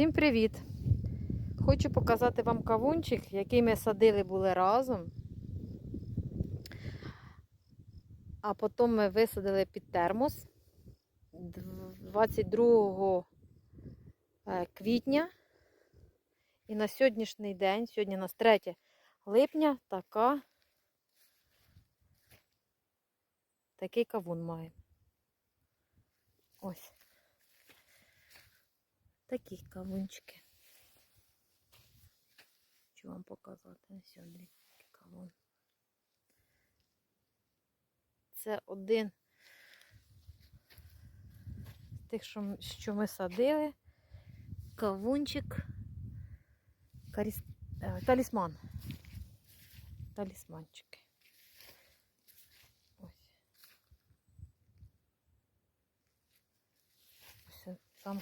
Всім привіт! Хочу показати вам кавунчик, який ми садили були разом. А потім ми висадили під термос 22 е, квітня. І на сьогоднішній день, сьогодні у нас 3 липня, така, такий кавун має. Ось. Такі кавунчики. Хочу вам показати сьогодні кавун. Це один з тих, що, ми садили. Кавунчик. Каріс... е, Талісман. Талісманчики. Ось. Він сам.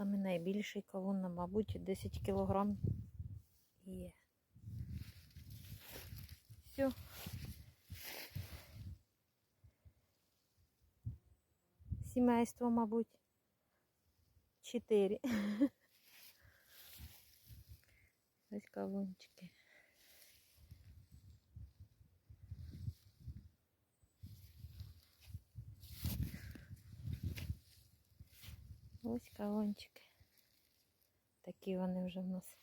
Саме найбільший кавун, мабуть, 10 кілограм є. Все. Сімейство, мабуть. Чотири. Ось кавунчики. Ось кавунчики. Такі вони вже в нас.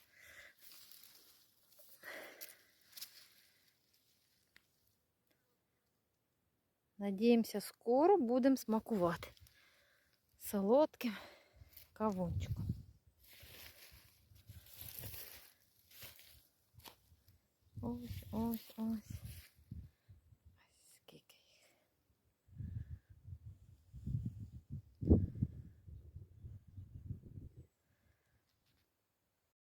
Надіємося, скоро будемо смакувати солодким кавунчиком. Ось, ось, ось.